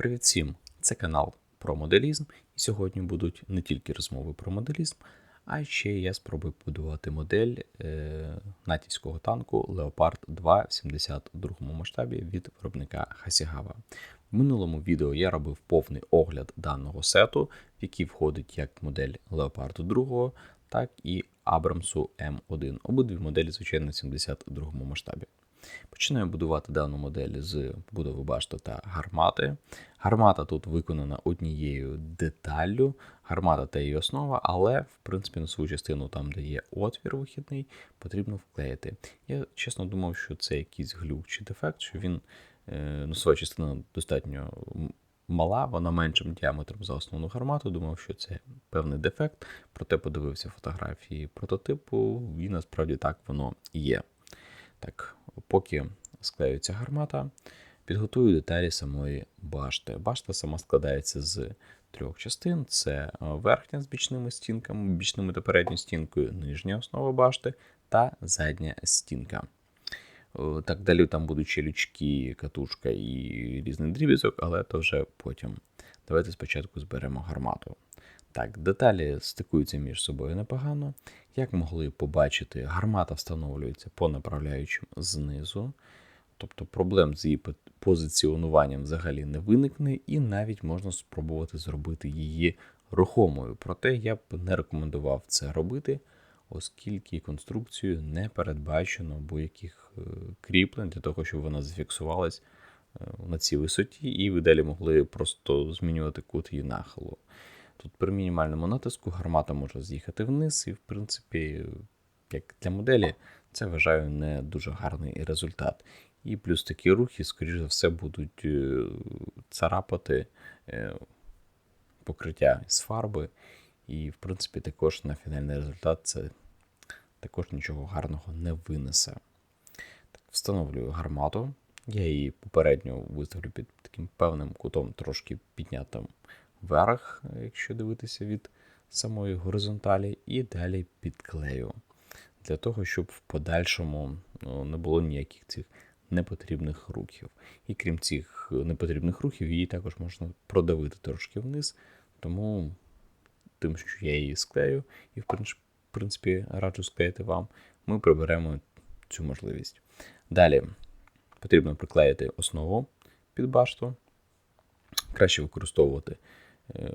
Привіт всім! Це канал про моделізм, і сьогодні будуть не тільки розмови про моделізм, а ще я спробую побудувати модель е, натівського танку Leopard 2 в 72 масштабі від виробника Hashigawa. В минулому відео я робив повний огляд даного сету, в який входить як модель Leopard 2, так і Abramsу M1. Обидві моделі, звичайно, в 72 масштабі. Починаю будувати дану модель з побудови башти та гармати. Гармата тут виконана однією деталлю. Гармата та її основа, але, в принципі, на свою частину, там, де є отвір вихідний, потрібно вклеїти. Я чесно думав, що це якийсь глюк чи дефект, що він е, носова частина достатньо мала, вона меншим діаметром за основну гармату. Думав, що це певний дефект, проте подивився фотографії прототипу, і насправді так воно є. Так, поки склеюється гармата, підготую деталі самої башти. Башта сама складається з трьох частин: це верхня з бічними стінками, бічними та передньою стінкою, нижня основа башти та задня стінка. Так, далі там будуть ще лючки, катушка і різний дрібізок, але то вже потім. Давайте спочатку зберемо гармату. Так, деталі стикуються між собою непогано. Як могли побачити, гармата встановлюється по направляючим знизу. Тобто проблем з її позиціонуванням взагалі не виникне, і навіть можна спробувати зробити її рухомою. Проте я б не рекомендував це робити, оскільки конструкцію не передбачено будь-яких е, кріплень для того, щоб вона зафіксувалась е, на цій висоті, і ви далі могли просто змінювати кут її нахилу. Тут при мінімальному натиску гармата може з'їхати вниз, і, в принципі, як для моделі, це вважаю не дуже гарний результат. І плюс такі рухи, скоріш за все, будуть е, царапати е, покриття з фарби. І, в принципі, також на фінальний результат це також нічого гарного не винесе. Так, Встановлюю гармату. Я її попередньо виставлю під таким певним кутом, трошки піднятим вверх, якщо дивитися від самої горизонталі, і далі підклею. Для того, щоб в подальшому ну, не було ніяких цих непотрібних рухів. І крім цих непотрібних рухів, її також можна продавити трошки вниз. Тому тим, що я її склею, і в принципі раджу склеїти вам, ми приберемо цю можливість. Далі потрібно приклеїти основу під башту. Краще використовувати Е,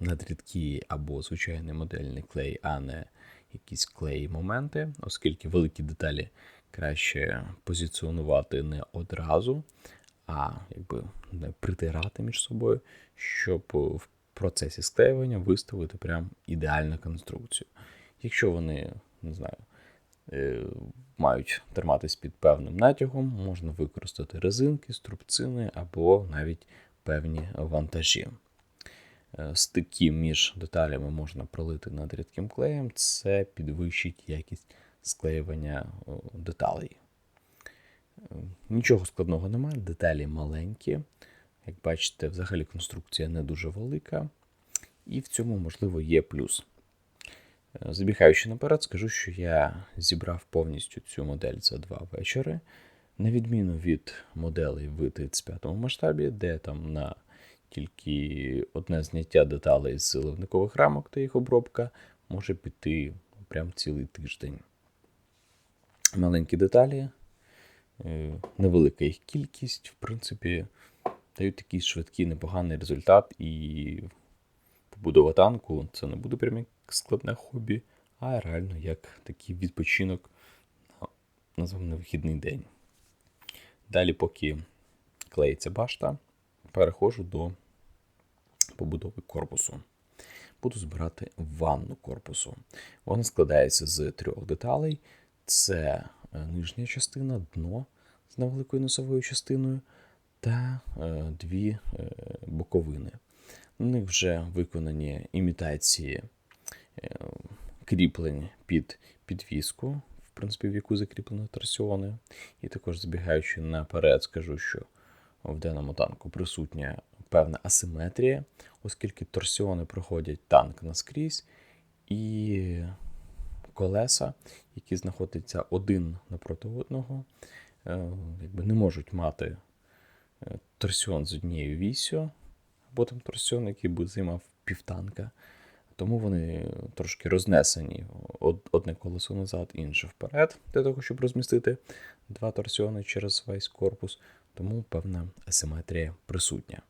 надрідкий або звичайний модельний клей, а не якісь клей-моменти, оскільки великі деталі краще позиціонувати не одразу, а якби не притирати між собою, щоб в процесі склеювання виставити прям ідеальну конструкцію. Якщо вони, не знаю, е, мають триматись під певним натягом, можна використати резинки, струбцини або навіть певні вантажі. Е, стики між деталями можна пролити над рідким клеєм, це підвищить якість склеювання деталей. Е, нічого складного немає, деталі маленькі. Як бачите, взагалі конструкція не дуже велика, і в цьому, можливо, є плюс. Е, забігаючи наперед, скажу, що я зібрав повністю цю модель за два вечори, на відміну від моделей в 35 масштабі, де там на тільки одне зняття деталей з ливникових рамок та їх обробка може піти прям цілий тиждень. Маленькі деталі, е, невелика їх кількість, в принципі, дають такий швидкий, непоганий результат, і побудова танку це не буде прям як складне хобі, а реально як такий відпочинок, назвемо на вихідний день. Далі, поки клеїться башта, переходжу до побудови корпусу. Буду збирати ванну корпусу. Вона складається з трьох деталей: це е, нижня частина, дно з невеликою носовою частиною та е, дві е, боковини. На них вже виконані імітації кріплень під підвіску, в принципі, в яку закріплено торсіони. І також збігаючи наперед, скажу, що в даному танку присутня певна асиметрія, оскільки торсіони проходять танк наскрізь, і колеса, які знаходяться один напроти одного, е, якби не можуть мати е, торсіон з однією вісю, або там торсіон, який би займав півтанка. Тому вони трошки рознесені. Одне колесо назад, інше вперед, для того, щоб розмістити два торсіони через весь корпус. Тому певна асиметрія присутня.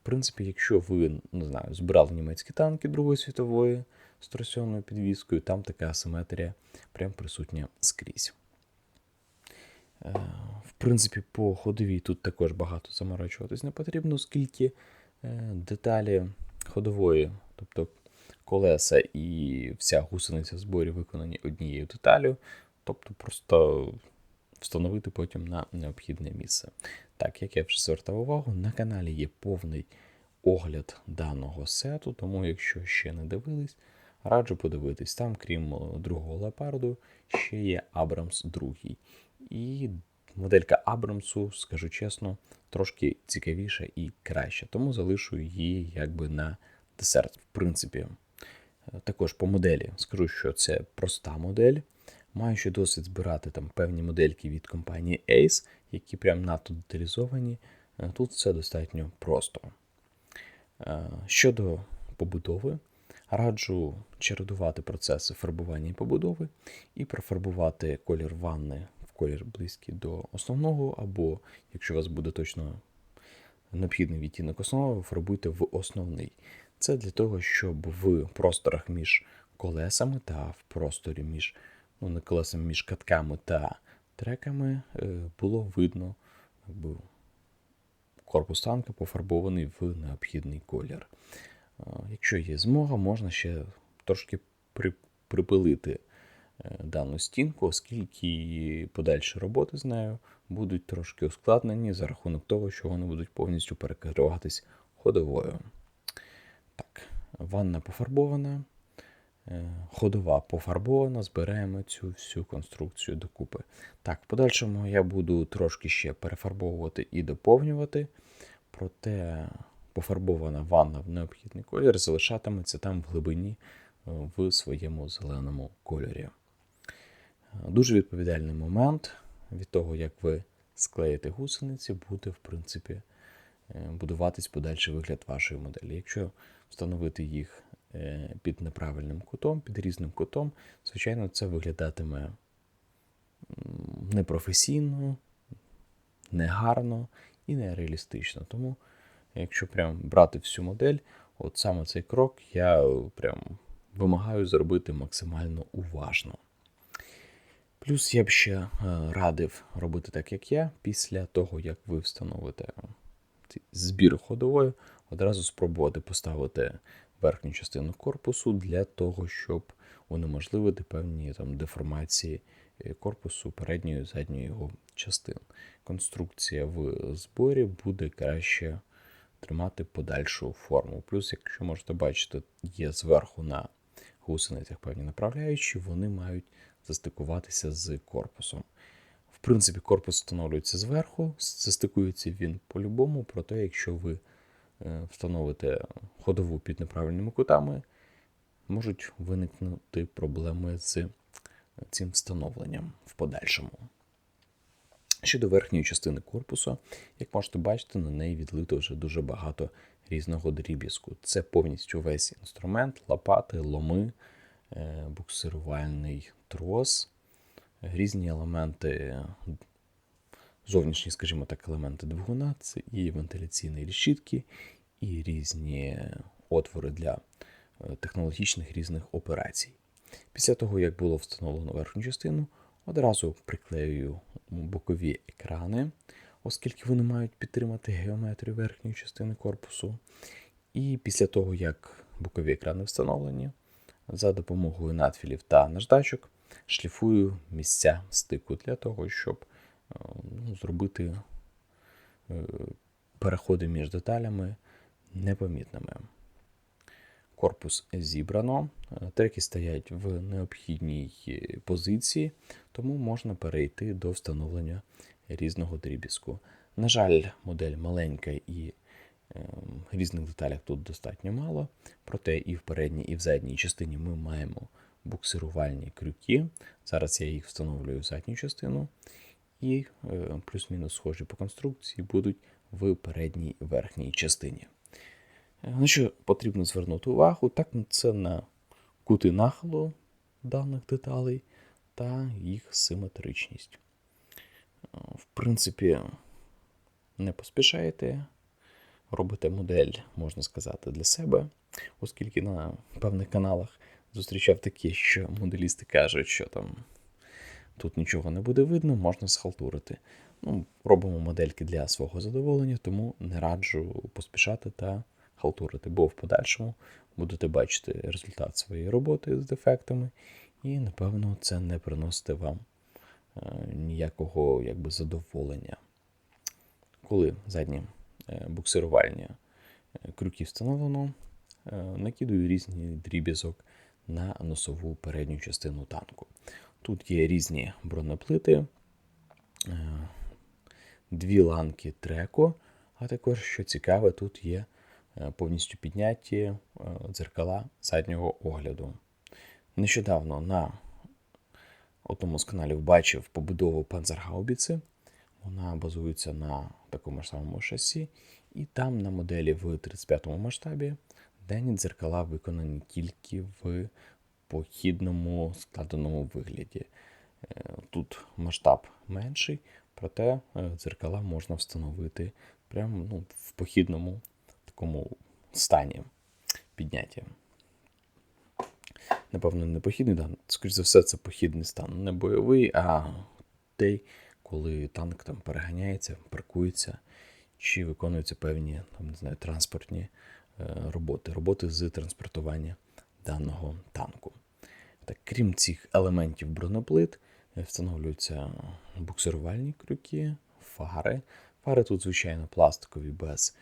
В принципі, якщо ви не знаю, збирали німецькі танки Другої світової з торсіонною підвіскою, там така асиметрія прям присутня скрізь. Е, В принципі, по ходовій тут також багато заморачуватись не потрібно, оскільки е, деталі ходової, тобто колеса і вся гусениця в зборі виконані однією деталю, тобто просто встановити потім на необхідне місце. Так, як я вже звертав увагу, на каналі є повний огляд даного сету, тому якщо ще не дивились, раджу подивитись. Там, крім е, другого леопарду, ще є Абрамс 2. І моделька Абрамсу, скажу чесно, трошки цікавіша і краща, тому залишу її якби на десерт. В принципі, Е, також по моделі скажу, що це проста модель. Маючи досвід збирати там певні модельки від компанії Ace, які прям надто деталізовані, е, тут все достатньо просто. Е, Щодо побудови, раджу чередувати процеси фарбування і побудови і профарбувати колір ванни в колір близький до основного, або якщо у вас буде точно необхідний відтінок основного, фарбуйте в основний. Це для того, щоб в просторах між колесами та в просторі між ну, колесами між катками та треками е, було видно, якби корпус танка пофарбований в необхідний колір. Якщо є змога, можна ще трошки припилити е, дану стінку, оскільки подальші роботи з нею будуть трошки ускладнені за рахунок того, що вони будуть повністю перекеруватись ходовою. Так, ванна пофарбована, ходова пофарбована, збираємо цю всю конструкцію докупи. Так, в подальшому я буду трошки ще перефарбовувати і доповнювати, проте пофарбована ванна в необхідний колір залишатиметься там в глибині е, в своєму зеленому кольорі. Е, Дуже відповідальний момент від того, як ви склеїте гусениці, буде, в принципі, е, будуватись подальший вигляд вашої моделі. Якщо встановити їх е, під неправильним кутом, під різним кутом, звичайно, це виглядатиме непрофесійно, негарно і нереалістично. Тому, якщо прям брати всю модель, от саме цей крок я е, прям вимагаю зробити максимально уважно. Плюс я б ще е, радив робити так, як я, після того, як ви встановите збір ходової, одразу спробувати поставити верхню частину корпусу для того, щоб унеможливити певні там, деформації е, корпусу передньої і задньої його частин. Конструкція в зборі буде краще тримати подальшу форму. Плюс, якщо можете бачити, є зверху на гусеницях певні направляючі, вони мають застикуватися з корпусом. В принципі, корпус встановлюється зверху, застикується він по-любому, проте, якщо ви встановите ходову під неправильними кутами, можуть виникнути проблеми з цим встановленням в подальшому. Щодо верхньої частини корпусу, як можете бачити, на неї відлито вже дуже багато різного дріб'язку. Це повністю весь інструмент, лопати, ломи, е, буксирувальний трос, різні елементи, зовнішні, скажімо так, елементи двигуна, це і вентиляційні решітки, і різні отвори для е, технологічних різних операцій. Після того, як було встановлено верхню частину, одразу приклеюю бокові екрани, оскільки вони мають підтримати геометрію верхньої частини корпусу. І після того, як бокові екрани встановлені, за допомогою надфілів та наждачок шліфую місця стику для того, щоб ну, зробити е, переходи між деталями непомітними. Корпус зібрано, е, треки стоять в необхідній позиції, тому можна перейти до встановлення різного дріб'язку. На жаль, модель маленька і е, різних деталях тут достатньо мало, проте і в передній, і в задній частині ми маємо буксирувальні крюки. Зараз я їх встановлюю в задню частину. І е, плюс-мінус схожі по конструкції будуть в передній верхній частині. Е, На що потрібно звернути увагу, так це на кути нахилу даних деталей та їх симетричність. Е, В принципі, не поспішайте, робите модель, можна сказати, для себе, оскільки на певних каналах зустрічав таке, що моделісти кажуть, що там тут нічого не буде видно, можна схалтурити. Ну, робимо модельки для свого задоволення, тому не раджу поспішати та халтурити, бо в подальшому будете бачити результат своєї роботи з дефектами, і, напевно, це не приносить вам е, ніякого якби, задоволення. Коли задні е, буксирувальні е, крюки встановлено, накидую різні дріб'язок на носову передню частину танку. Тут є різні бронеплити, е, дві ланки треко, а також, що цікаве, тут є е, повністю підняті е, дзеркала заднього огляду. Нещодавно на одному з каналів бачив побудову панцергаубіци. Вона базується на такому ж самому шасі, і там на моделі в 35-му масштабі дані дзеркала виконані тільки в похідному складеному вигляді. Е, Тут масштаб менший, проте е, дзеркала можна встановити прямо ну, в похідному такому стані підняття. Напевно, не похідний дан. Скоріше за все, це похідний стан. Не бойовий, а той, коли танк там переганяється, паркується, чи виконуються певні там, не знаю, транспортні е, роботи, роботи з транспортування даного танку. Так, крім цих елементів бронеплит, е, встановлюються буксирувальні крюки, фари. Фари тут, звичайно, пластикові без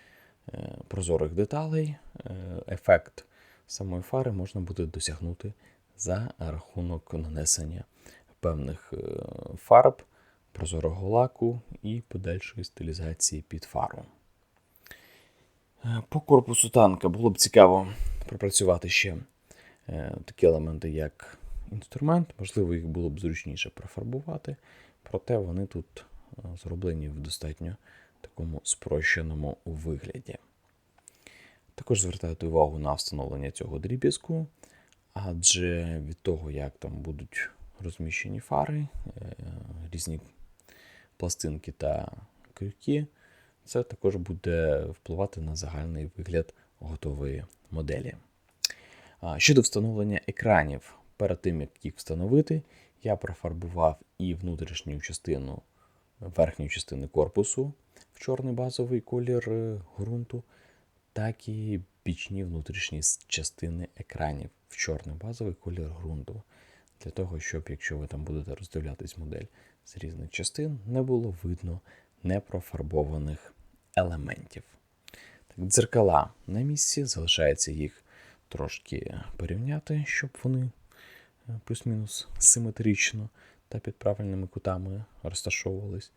е, прозорих деталей. Е, ефект самої фари можна буде досягнути за рахунок нанесення певних фарб, прозорого лаку і подальшої стилізації під фару. По корпусу танка було б цікаво пропрацювати ще такі елементи, як інструмент. Можливо, їх було б зручніше профарбувати, проте вони тут е, зроблені в достатньо такому спрощеному вигляді. Також звертайте увагу на встановлення цього дріб'язку, адже від того, як там будуть розміщені фари, е, різні пластинки та крюки, це також буде впливати на загальний вигляд готової моделі. Щодо встановлення екранів, перед тим як їх встановити, я профарбував і внутрішню частину верхньої частини корпусу в чорний базовий колір е, ґрунту, так і бічні внутрішні частини екранів в чорний базовий колір ґрунту. Для того, щоб, якщо ви там будете роздивлятись модель з різних частин, не було видно непрофарбованих елементів. Так, дзеркала на місці, залишається їх трошки порівняти, щоб вони е, плюс-мінус симетрично та під правильними кутами розташовувались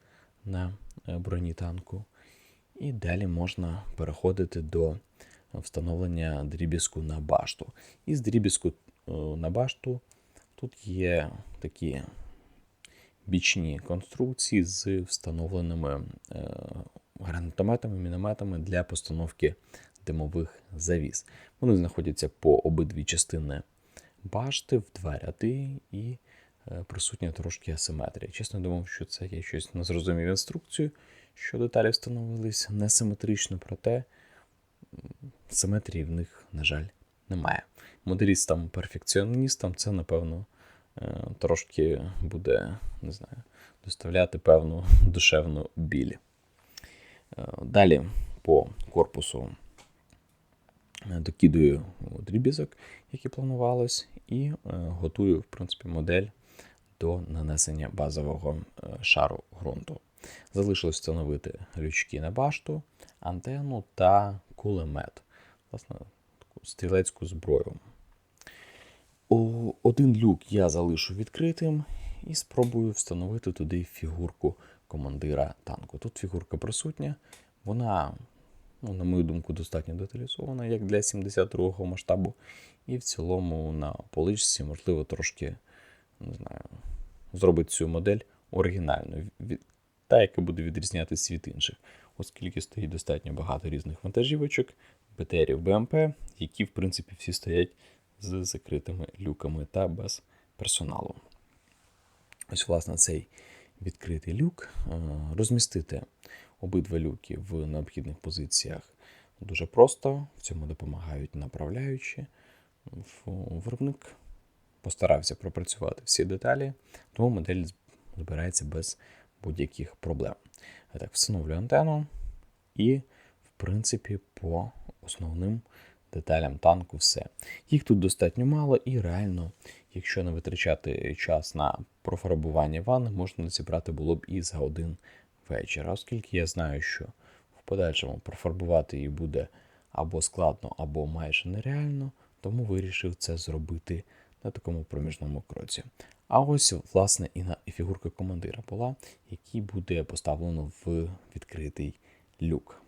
на е, броні танку. І далі можна переходити до встановлення дріб'язку на башту. Із дріб'язку е, на башту тут є такі бічні конструкції з встановленими гранатометами, мінометами для постановки димових завіс. Вони знаходяться по обидві частини башти в два ряди і е, присутня трошки асиметрія. Чесно думав, що це я щось не зрозумів інструкцію, що деталі встановились несиметрично, проте симетрії в них, на жаль, немає. Моделістам, перфекціоністам це, напевно, е, трошки буде, не знаю, доставляти певну душевну біль. Е, Далі по корпусу докидую дріб'язок, який планувалось, і е, готую, в принципі, модель до нанесення базового е, шару ґрунту. Залишилось встановити лючки на башту, антенну та кулемет. Власне, таку стрілецьку зброю. Один люк я залишу відкритим і спробую встановити туди фігурку командира танку. Тут фігурка присутня, вона, ну, на мою думку, достатньо деталізована, як для 72-го масштабу. І в цілому на поличці, можливо, трошки не знаю, зробить цю модель оригінальною, та, яка буде відрізнятися від інших, оскільки стоїть достатньо багато різних вантажівочок, БТРів БМП, які, в принципі, всі стоять з закритими люками та без персоналу. Ось, власне, цей відкритий люк. Е, Розмістити обидва люки в необхідних позиціях дуже просто. В цьому допомагають направляючі. Виробник постарався пропрацювати всі деталі, тому модель збирається без будь-яких проблем. Я так встановлюю антенну і, в принципі, по основним деталям танку все. Їх тут достатньо мало, і реально, якщо не витрачати час на профарбування ванни, можна зібрати було б і за один вечір. Оскільки я знаю, що в подальшому профарбувати її буде або складно, або майже нереально, тому вирішив це зробити на такому проміжному кроці. А ось, власне, і на і фігурка командира була, який буде поставлено в відкритий люк.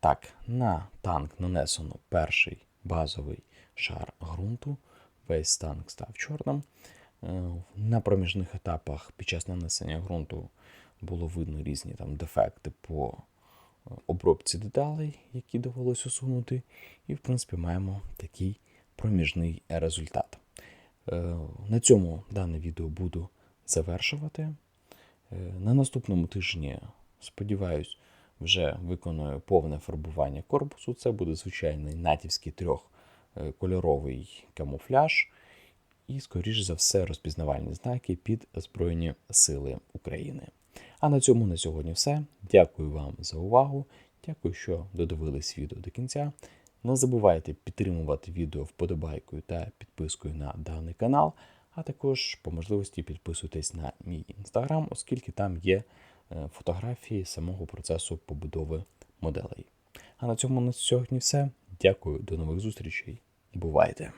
Так, на танк нанесено перший базовий шар ґрунту. Весь танк став чорним. Е, На проміжних етапах під час нанесення ґрунту було видно різні там дефекти по е, обробці деталей, які довелося усунути. І, в принципі, маємо такий проміжний результат. Е, На цьому дане відео буду завершувати. Е, На наступному тижні, сподіваюсь, вже виконую повне фарбування корпусу. Це буде звичайний натівський трьохкольоровий камуфляж. І, скоріш за все, розпізнавальні знаки під Збройні Сили України. А на цьому на сьогодні все. Дякую вам за увагу. Дякую, що додивились відео до кінця. Не забувайте підтримувати відео вподобайкою та підпискою на даний канал, а також по можливості підписуйтесь на мій інстаграм, оскільки там є е, фотографії самого процесу побудови моделей. А на цьому на сьогодні все. Дякую, до нових зустрічей. Бувайте!